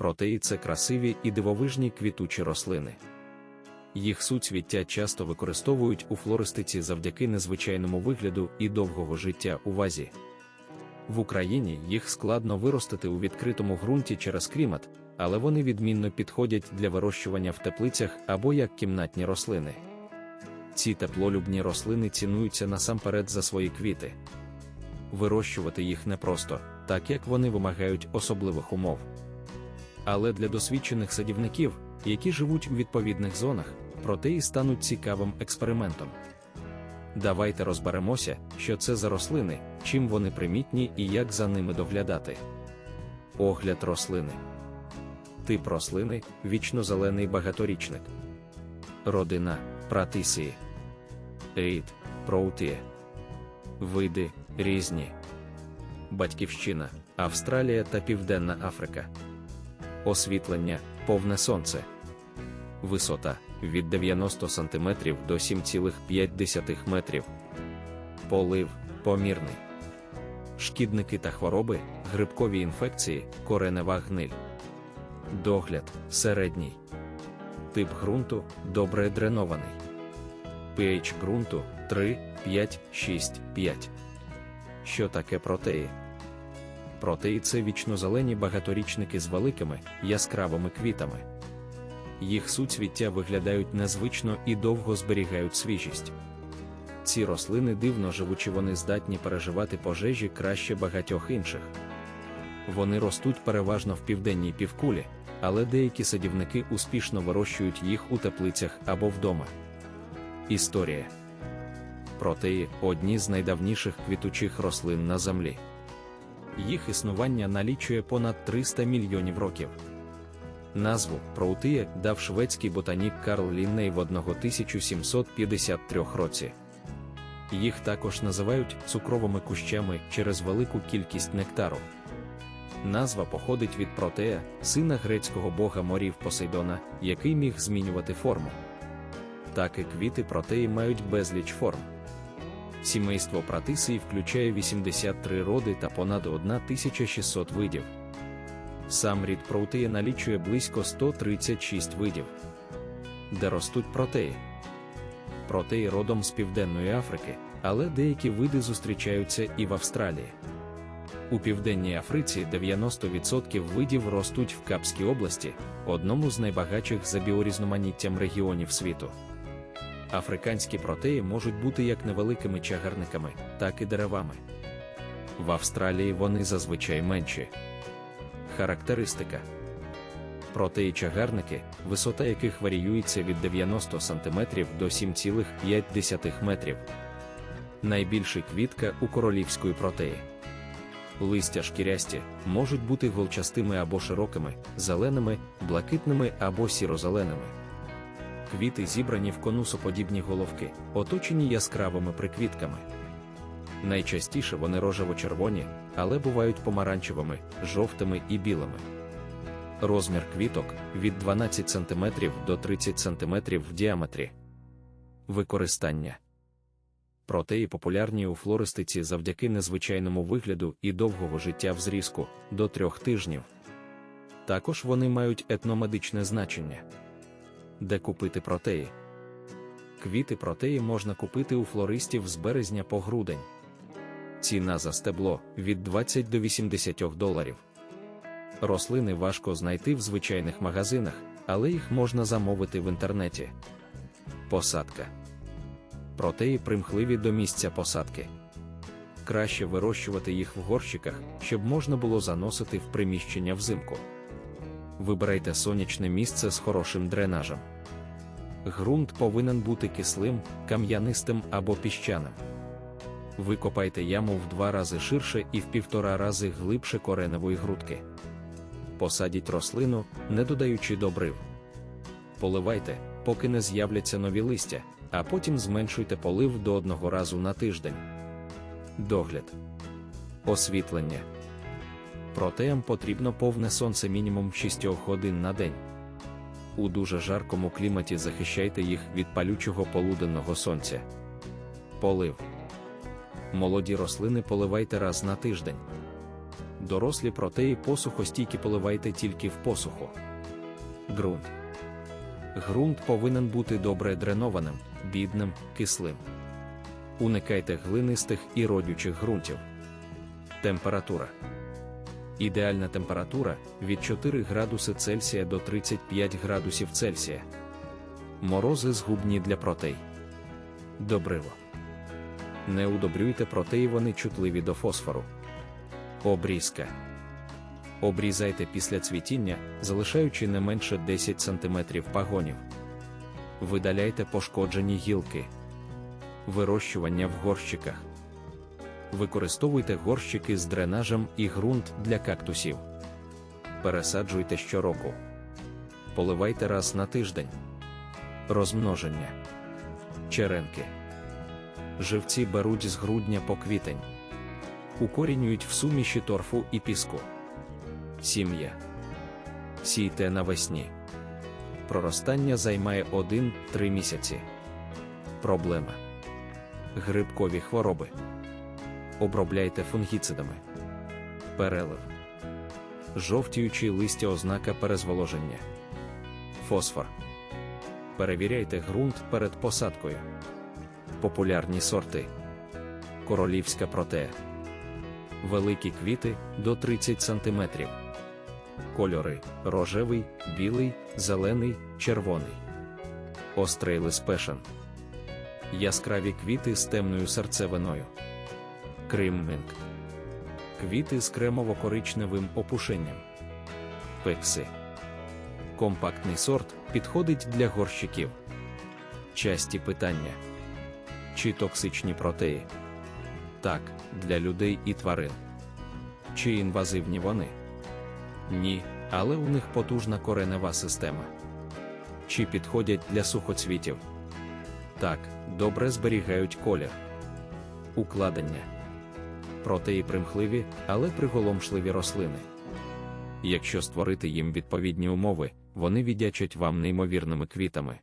Протеї це красиві і дивовижні квітучі рослини. Їх суцвіття часто використовують у флористиці завдяки незвичайному вигляду і довгого життя у вазі. В Україні їх складно виростити у відкритому ґрунті через клімат, але вони відмінно підходять для вирощування в теплицях або як кімнатні рослини. Ці теплолюбні рослини цінуються насамперед за свої квіти. Вирощувати їх непросто, так як вони вимагають особливих умов. Але для досвідчених садівників, які живуть у відповідних зонах, протеї стануть цікавим експериментом. Давайте розберемося, що це за рослини, чим вони примітні і як за ними доглядати. Огляд рослини. Тип рослини вічно-зелений багаторічник. Родина Пратисії. Рід Проутія. Види різні. Батьківщина Австралія та Південна Африка. Освітлення повне сонце. Висота від 90 см до 7,5 метрів. Полив помірний. Шкідники та хвороби, грибкові інфекції, коренева гниль. Догляд середній. Тип ґрунту добре дренований. pH ґрунту 3, 5, 6, 5. Що таке протеї? Протеї це вічнозелені багаторічники з великими, яскравими квітами. Їх суцвіття виглядають незвично і довго зберігають свіжість. Ці рослини дивно живучи, вони здатні переживати пожежі краще багатьох інших. Вони ростуть переважно в південній півкулі, але деякі садівники успішно вирощують їх у теплицях або вдома. Історія Протеї одні з найдавніших квітучих рослин на землі. Їх існування налічує понад 300 мільйонів років. Назву проутия дав шведський ботанік Карл Лінней в 1753 році. Їх також називають цукровими кущами через велику кількість нектару. Назва походить від протея, сина грецького бога морів Посейдона, який міг змінювати форму. Так і квіти протеї мають безліч форм. Сімейство пратисії включає 83 роди та понад 1600 видів. Сам рід проутеї налічує близько 136 видів. Де ростуть протеї. Протеї родом з Південної Африки, але деякі види зустрічаються і в Австралії. У Південній Африці 90% видів ростуть в Капській області, одному з найбагатших за біорізноманіттям регіонів світу. Африканські протеї можуть бути як невеликими чагарниками, так і деревами. В Австралії вони зазвичай менші. Характеристика Протеї чагарники, висота яких варіюється від 90 см до 7,5 метрів. Найбільший квітка у королівської протеї. Листя шкірясті можуть бути голчастими або широкими, зеленими, блакитними або сірозеленими. Квіти зібрані в конусоподібні головки, оточені яскравими приквітками. Найчастіше вони рожево-червоні, але бувають помаранчевими, жовтими і білими. Розмір квіток від 12 см до 30 см в діаметрі. Використання Протеї популярні у флористиці завдяки незвичайному вигляду і довгого життя в зрізку до трьох тижнів. Також вони мають етномедичне значення. Де купити протеї? Квіти протеї можна купити у флористів з березня по грудень. Ціна за стебло від 20 до 80 доларів. Рослини важко знайти в звичайних магазинах, але їх можна замовити в інтернеті. Посадка. Протеї примхливі до місця посадки. Краще вирощувати їх в горщиках, щоб можна було заносити в приміщення взимку. Вибирайте сонячне місце з хорошим дренажем. Ґрунт повинен бути кислим, кам'янистим або піщаним. Викопайте яму в два рази ширше і в півтора рази глибше кореневої грудки. Посадіть рослину, не додаючи добрив. Поливайте, поки не з'являться нові листя, а потім зменшуйте полив до одного разу на тиждень. Догляд. Освітлення. Протеям потрібно повне сонце мінімум 6 годин на день. У дуже жаркому кліматі захищайте їх від палючого полуденного сонця. Полив. Молоді рослини поливайте раз на тиждень. Дорослі протеї посухостійкі поливайте тільки в посуху. Ґрунт. Ґрунт повинен бути добре дренованим, бідним, кислим. Уникайте глинистих і родючих ґрунтів. Температура. Ідеальна температура від 4 градуси Цельсія до 35 градусів Цельсія. Морози згубні для протей. Добриво. Не удобрюйте протеї, вони чутливі до фосфору. Обрізка. Обрізайте після цвітіння, залишаючи не менше 10 см пагонів. Видаляйте пошкоджені гілки. Вирощування в горщиках. Використовуйте горщики з дренажем і ґрунт для кактусів. Пересаджуйте щороку. Поливайте раз на тиждень. Розмноження. Черенки. Живці беруть з грудня по квітень. Укорінюють в суміші торфу і піску. Сім'я. Сійте навесні. Проростання займає 1-3 місяці. Проблема. Грибкові хвороби. Обробляйте фунгіцидами. Перелив. Жовтіючі листя ознака перезволоження. Фосфор. Перевіряйте ґрунт перед посадкою. Популярні сорти. Королівська протея. Великі квіти до 30 см. Кольори рожевий, білий, зелений, червоний. Острейлис пешен. Яскраві квіти з темною серцевиною. Кримминг. Квіти з кремово-коричневим опушенням. Пекси. Компактний сорт підходить для горщиків. Часті питання. Чи токсичні протеї? Так, для людей і тварин. Чи інвазивні вони? Ні, але у них потужна коренева система. Чи підходять для сухоцвітів? Так, добре зберігають колір. Укладення. Протеї примхливі, але приголомшливі рослини. Якщо створити їм відповідні умови, вони віддячать вам неймовірними квітами.